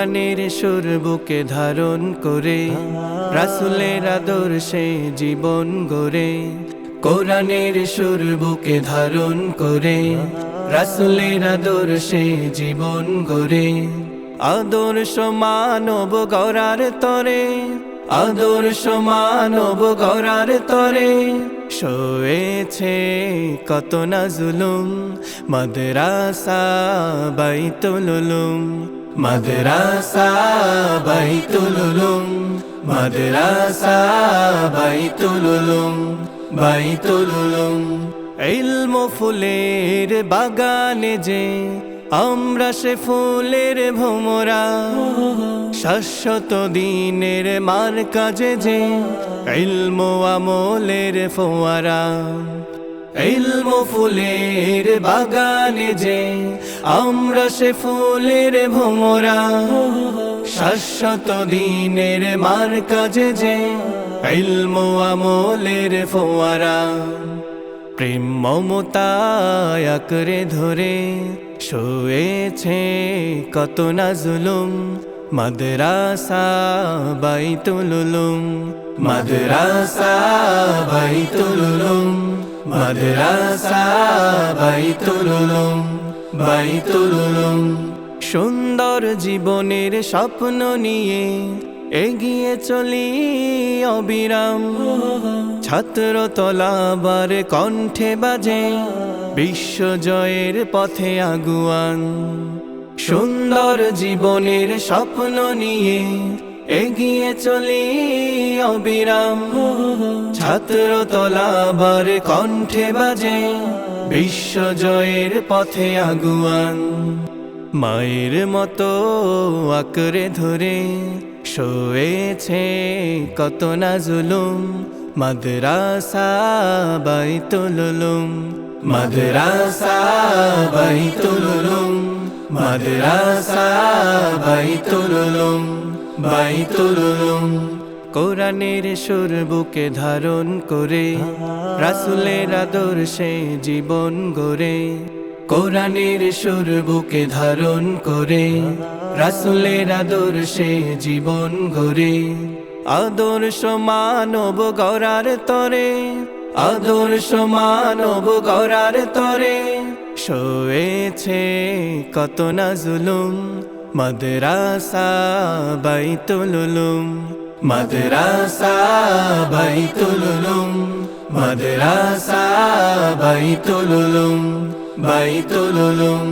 সুর বুকে ধারণ করে, রাসুলের আদর্শে জীবন গড়ে। কোরআনের সুর বুকে ধারণ করে, রাসুলের আদর্শে জীবন গড়ে। আদর্শ মানব গড়ার তরে আদর্শ মানব গড়ার তরে। শোয়েছে কত না জুলুম, মাদ্রাসা বাইতুলুম মাদ্রাসা বাইতুলুম মাদ্রাসা বাইতুলুম বাইতুলুম ইলম ফুলের বাগানে যে আমরা সে ফুলের ভোমরা, শাশ্বত দিনের মার কাজে যে ইলম আমলের ফোয়ারা। ইলম ফুলের বাগানে যে আমরা সে ফুলের ভোমরা, শাশ্বত দিনের মার কাজে যে ইলম আমলের ফোয়ারা। প্রেম মমতায় আঁকড়ে ধরে শুয়েছে কত না জুলুম, মাদ্রাসা বাইতুলুম মাদ্রাসা বাইতুলুম মাদ্রাসা বাইতুলুম বাইতুলুম সুন্দর জীবনের স্বপ্ন নিয়ে এগিয়ে চলি অবিরাম। ছাত্র তলাবার কণ্ঠে বাজে বিশ্বজয়ের পথে আগুয়ান। সুন্দর জীবনের স্বপ্ন নিয়ে এগিয়ে চলি অবিরাম। ছাত্র তলাবার কণ্ঠে বাজে বিশ্বজয়ের পথে আগুয়ান। মায়ের মতো আঁকড়ে ধরে শোয়েছে কত না জুলুম। মাদ্রাসা বাইতুলুম মাদ্রাসা বাইতুলুম মাদ্রাসা বাইতুলুম বাইতুলুম কোরআনের সুর বুকে ধারণ করে, রাসুলের আদর্শে জীবন গড়ে। কোরআনের সুর বুকে ধারণ করে, রাসুলের আদর্শে জীবন গড়ে। আদর্শ মানব গড়ার তরে, আদর্শ মানব গড়ার তরে। শোয়েছে কত না জুলুম, মাদ্রাসা বাইতুলুম মাদ্রাসা বাইতুলুম মাদ্রাসা বাইতুলুম বাইতুলুম